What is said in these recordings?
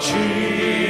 주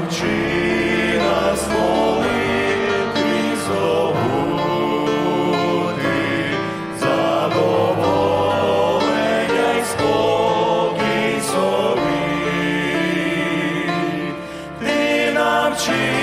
навчи нас молитві забути, задоволення й спокій собі. Ти навчи